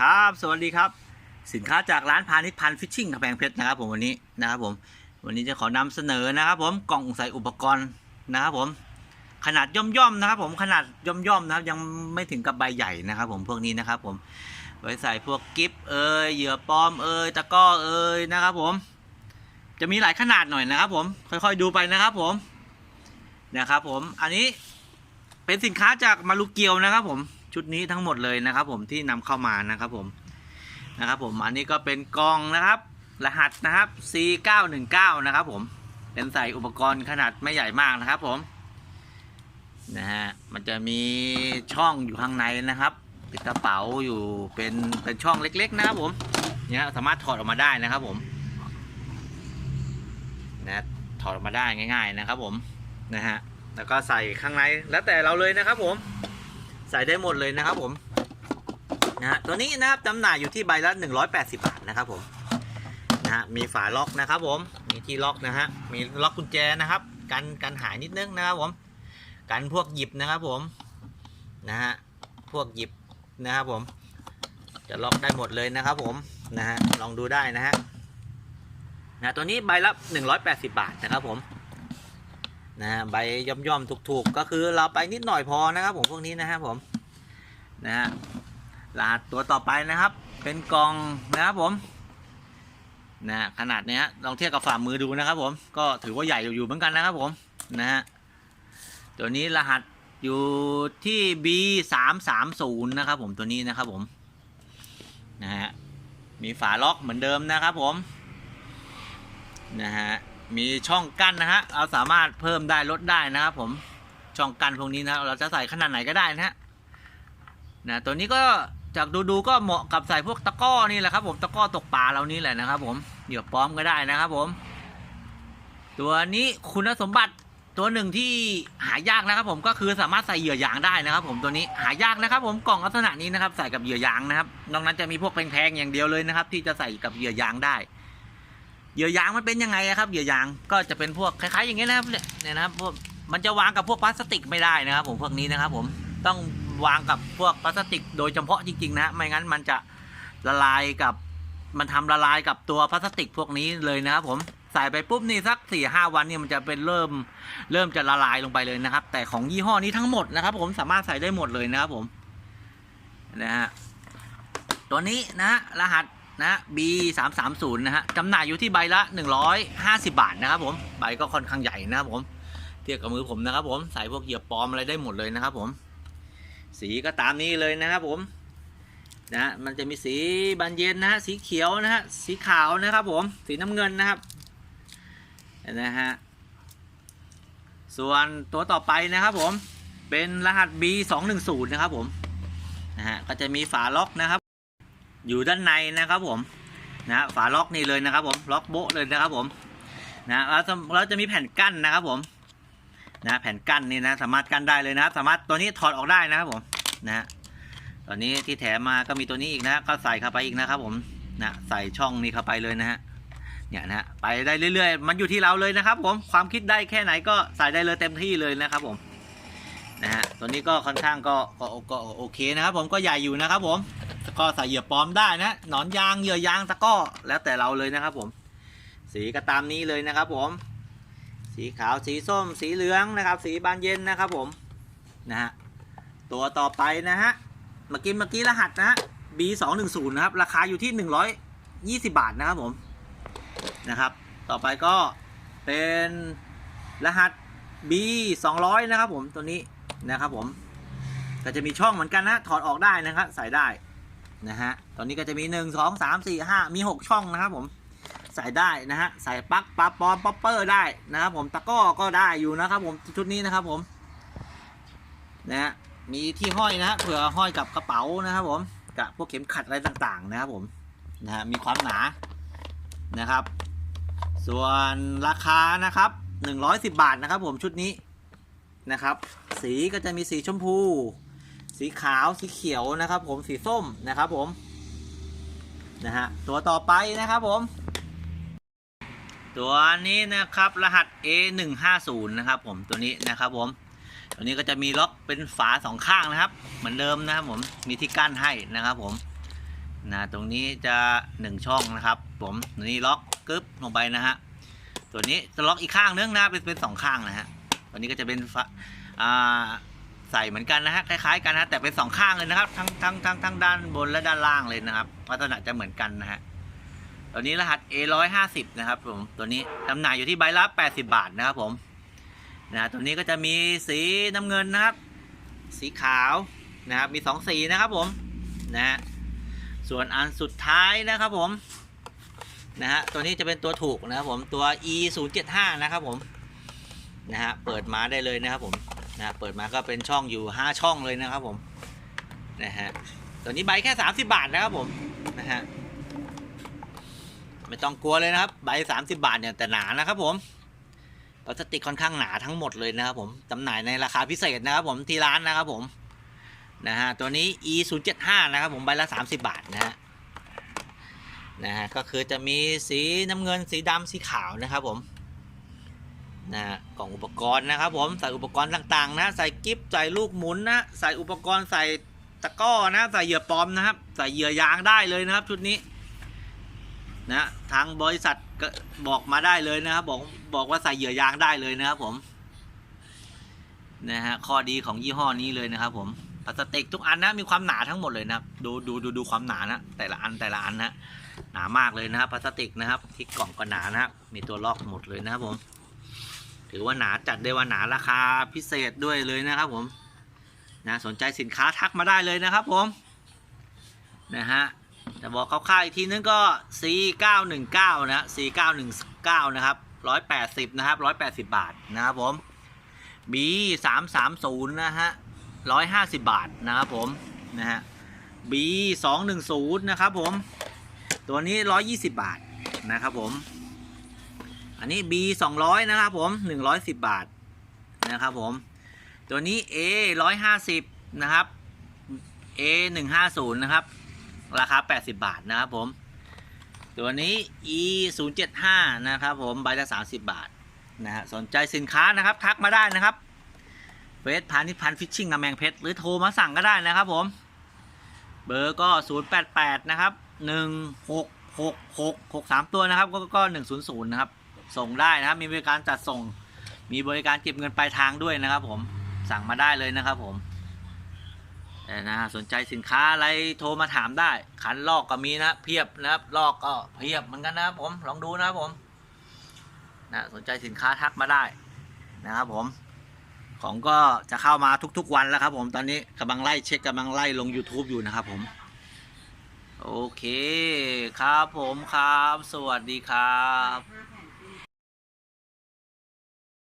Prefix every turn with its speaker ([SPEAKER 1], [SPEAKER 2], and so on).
[SPEAKER 1] ครับ สวัสดีครับ สินค้าจากร้านพาณิชย์พันฟิชชิ่งกำแพงเพชรนะครับผมวันนี้นะครับผม วันนี้จะขอนำเสนอนะครับผมกล่องใส่อุปกรณ์นะครับผม ขนาดย่อมๆนะครับ ผมขนาดย่อมๆนะครับ ยังไม่ถึงกับใบใหญ่นะครับผมพวกนี้นะครับผม ไว้ใส่พวกกิฟเอยเหยื่อปลอมเอยตะก้อเอยนะครับผม จะมีหลายขนาดหน่อยนะครับ ผม ค่อยๆดูไปนะครับผมนะครับผม อันนี้เป็นสินค้าจากมารุเกียวนะครับผม ชุดนี้ทั้งหมดเลยนะครับผมที่นำเข้ามานะครับผมนะครับผมอันนี้ก็เป็นกล่องนะครับ รหัสนะครับ C919 นะครับผมเป็นใส่อุปกรณ์ขนาดไม่ใหญ่มากนะครับผมนะฮะมันจะมีช่องอยู่ข้างในนะครับเป็นกระเป๋าอยู่เป็นเป็นช่องเล็ก ๆ นะครับผมเนี่ยสามารถถอดออกมาได้นะครับผมนะถอดออกมาได้ง่าย ๆนะครับผมนะฮะแล้วก็ใส่ข้างในแล้วแต่เราเลยนะครับผม ใส่ได้หมดเลยนะครับผมนะฮะตัวนี้นะครับจำหน่ายอยู่ที่ใบละ 180 บาทนะครับผมนะฮะมีฝาล็อกนะครับผมมีที่ล็อกนะฮะมีล็อกกุญแจนะครับ กันกันหายนิดนึงนะครับผมกันพวกหยิบนะครับผมนะฮะพวกหยิบนะครับผม จะล็อกได้หมดเลยนะครับผมนะฮะลองดูได้นะฮะนะตัวนี้ใบละ 180 บาทนะครับผม นะใบย่อมๆถูกๆ ก็คือเราไปนิดหน่อยพอนะครับ ผมพวกนี้นะครับผมนะฮะรหัสตัวต่อไปนะครับ เป็นกล่องนะครับผมนะขนาดเนี้ยลองเทียบกับฝ่ามือดูนะครับผมก็ถือว่าใหญ่อยู่เหมือนกันนะครับผมนะฮะตัวนี้รหัสอยู่ที่ B 3 3 0นะครับผมตัวนี้นะครับผมนะฮะมีฝาล็อกเหมือนเดิมนะครับผมนะฮะ มีช่องกั้นนะฮะเราสามารถเพิ่มได้ลดได้นะครับผมช่องกั้นพวกนี้นะเราจะใส่ขนาดไหนก็ได้นะฮะนะตัวนี้ก็จากดูดูๆก็เหมาะกับใส่พวกตะก้อนี่แหละครับ ผมตะก้อตกปลาเรานี่แหละนะครับ ผมเหยื่อปลอมก็ได้นะครับ ผม ตัวนี้คุณสมบัติตัวหนึ่งที่หายากนะครับ ผมก็คือสามารถใส่เหยื่อยางได้นะครับ ผมตัวนี้หายากนะครับ ผมกล่องลักษณะนี้นะครับ ใส่กับเหยื่อยางนะครับนอกนั้นจะมีพวกแพงๆอย่างเดียวเลยนะครับ ที่จะใส่กับเหยื่อยางได้ เหยื่อยางมันเป็นยังไงครับเหยื่อยางก็จะเป็นพวกคล้ายๆอย่างเงี้ยนะครับเนี่ยนะครับพวกมันจะวางกับพวกพลาสติกไม่ได้นะครับ ผมพวกนี้นะครับ ผมต้องวางกับพวกพลาสติก โดยเฉพาะจริงๆนะไม่งั้นมันจะละลายกับมันทำละลายกับตัวพลาสติกพวกนี้เลยนะครับ ผมใส่ไปปุ๊บนี่สักสี่ห้าวันเนี่ยมันจะเป็นเริ่มเริ่มจะละลายลงไปเลยนะครับ แต่ของยี่ห้อนี้ทั้งหมดนะครับ ผมสามารถใส่ได้หมดเลยนะครับผมนะฮะตัวนี้นะฮะรหัส นะ B 3 3 0นะฮะจำหน่ายอยู่ที่ใบละ 150 บาทนะครับผมใบก็ค่อนข้างใหญ่นะครับผมเทียบกับมือผมนะครับผมใส่พวกเหยียบปลอมอะไรได้หมดเลยนะครับผมสีก็ตามนี้เลยนะครับผมนะมันจะมีสีบานเย็นนะฮะสีเขียวนะฮะสีขาวนะครับผมสีน้ำเงินนะครับนะฮะส่วนตัวต่อไปนะครับผมเป็นรหัส B 2 1 0นะครับผมนะฮะก็จะมีฝาล็อกนะครับ อยู่ด้านในนะครับผมนะฝาล็อกนี่เลยนะครับผมล็อกโบ๊ะเลยนะครับผมนะแล้วเราจะมีแผ่นกั้นนะครับผมนะแผ่นกั้นนี่นะสามารถกั้นได้เลยนะครับ สามารถตัวนี้ถอดออกได้นะครับผมนะตอนนี้ที่แถมมาก็มีตัวนี้อีกนะก็ใส่เข้าไปอีกนะครับผมนะใส่ช่องนี้เข้าไปเลยนะฮะเนี่ยนะฮะไปได้เรื่อยๆ มันอยู่ที่เราเลยนะครับ ผมความคิดได้แค่ไหนก็ใส่ได้เลยเต็มที่เลยนะครับผมนะฮะตัวนี้ก็ค่อนข้างก็ก็ก็โอเคนะครับ ผมก็ใหญ่อยู่นะครับผม ก็ใส่เหยื่อปลอมได้นะหนอนยางเหยื่อยางตะก้อแล้วแต่เราเลยนะครับ ผม สีก็ตามนี้เลยนะครับ ผม สีขาวสีส้ม สีเหลืองนะครับ สีบานเย็นนะครับ ผมนะฮะตัวต่อไปนะฮะเมื่อกี้เมื่อกี้รหัสนะฮะ B 2 1 0นะครับ ราคาอยู่ที่120บาทนะครับผมนะครับ ต่อไปก็เป็นรหัส B 200นะครับ ผมตัวนี้นะครับ ผมก็จะมีช่องเหมือนกันนะถอดออกได้นะครับใส่ได้ นะฮะ ตอนนี้ก็จะมีหนึ่งสองสามสี่ห้ามีหกช่องนะครับผม ใส่ได้นะฮะ ใส่ปลั๊กปลั๊กปอมป๊อปเปอร์ได้นะครับผม ตะก้อก็ได้อยู่นะครับผม ชุดนี้นะครับผม นะฮะ มีที่ห้อยนะฮะเผื่อห้อยกับกระเป๋านะครับผม กับพวกเข็มขัดอะไรต่างๆ นะครับผม นะฮะ มีความหนา นะครับ ส่วนราคานะครับหนึ่งร้อยสิบบาทนะครับผม ชุดนี้นะครับ สีก็จะมีสีชมพู สีขาวสีเขียวนะครับ ผมสีส้มนะครับผมนะฮะตัวต่อไปนะครับผม ตัวนี้นะครับรหัส A 1 5 0นะครับผมตัวนี้นะครับผมตัวนี้ก็จะมีล็อกเป็นฝาสองข้างนะครับ เหมือนเดิมนะครับผมมีที่กั้นให้นะครับผมนะตรงนี้จะหนึ่งช่องนะครับผมตัวนี้ล็อกกึ๊บลงไปนะฮะตัวนี้จะล็อกอีกข้างนึงนะเป็นเป็นสองข้างนะฮะตัวนี้ก็จะเป็นฝาอ่า ใส่เหมือนกันนะฮะคล้ายๆกันนะฮะแต่เป็นสองข้างเลยนะครับ ทั้งทั้งทั้งทั้งด้านบนและด้านล่างเลยนะครับลักษณะจะเหมือนกันนะฮะตัวนี้รหัส A 1 5 0นะครับผมตัวนี้จำหน่ายอยู่ที่ใบละ80บาทนะครับผมนะตัวนี้ก็จะมีสีน้ำเงินนะครับ สีขาวนะครับมีสองสีนะครับผมนะฮะส่วนอันสุดท้ายนะครับผมนะฮะตัวนี้จะเป็นตัวถูกนะครับผมตัว e 0 7 5นะครับผมนะฮะเปิดมาได้เลยนะครับผม นะเปิดมาก็เป็นช่องอยู่ 5 ช่องเลยนะครับผมนะฮะตัวนี้ใบแค่ 30 บาทนะครับผมนะฮะไม่ต้องกลัวเลยนะครับ ใบ 30 บาทเนี่ยแต่หนานะครับผมพลาสติกค่อนข้างหนาทั้งหมดเลยนะครับผมจำหน่ายในราคาพิเศษนะครับผมที่ร้านนะครับผมนะฮะตัวนี้ e 0 7 5นะครับผมใบละ 30 บาทนะฮะนะฮะก็คือจะมีสีน้ำเงินสีดำสีขาวนะครับผม นะฮะกล่องอุปกรณ์นะครับผมใส่อุปกรณ์ต่างๆ นะ ใส่กิฟใส่ลูกหมุนนะ ใส่อุปกรณ์ใส่ตะก้อนะ ใส่เหยื่อปลอมนะครับ ใส่เหยื่อยางได้เลยนะครับ ชุดนี้ นะทางบริษัทก็บอกมาได้เลยนะครับ บอกบอกว่าใส่เหยื่อยางได้เลยนะครับผมนะฮะข้อดีของยี่ห้อนี้เลยนะครับ ผมพลาสติกทุกอันนะมีความหนาทั้งหมดเลยนะครับ ดูดูดูดูความหนานะแต่ละอันแต่ละอันนะหนามากเลยนะครับพลาสติกนะครับ ที่กล่องก็หนานะครับมีตัวลอกหมดเลยนะครับผม ถือว่าหนาจัดได้ว่าหนาราคาพิเศษด้วยเลยนะครับผมนะสนใจสินค้าทักมาได้เลยนะครับผมนะฮะจะบอกคร่าวๆอีกทีนึงก็ C919 นะ C919 นะครับ180นะครับ180 บาทนะครับผม B330 นะฮะ150 บาทนะครับผมนะฮะ B210 นะครับผม ตัวนี้ 120 บาทนะครับผม อันนี้ B200 นะครับผม 110 บาทนะครับผม ตัวนี้ A 150 นะครับ A 150 นะครับ ราคา 80 บาทนะครับผม ตัวนี้ e 0 7 5 นะครับผม ใบละ 30 บาทนะฮะ สนใจสินค้านะครับ ทักมาได้นะครับเฟซพาณิพันฟิชชิ่งกำแพงเพชร หรือโทรมาสั่งก็ได้นะครับผม เบอร์ก็ 088 นะครับ 1666 63 ตัวนะครับ ก็ก็100 นะครับ ส่งได้นะครับมีบริการจัดส่ง มีบริการเก็บเงินปลายทางด้วยนะครับ ผมสั่งมาได้เลยนะครับ ผมแต่นะสนใจสินค้าอะไรโทรมาถามได้ ขันลอกก็มีนะเพียบนะครับลอกก็เพียบเหมือนกันนะครับผมลองดูนะครับผมนะสนใจสินค้าทักมาได้นะครับผมของก็จะเข้ามาทุกๆวันแล้วครับ ผมตอนนี้กำลังไล่เช็คกำลังไล่ลง YouTube อยู่นะครับผมโอเคครับผมครับ สวัสดีครับ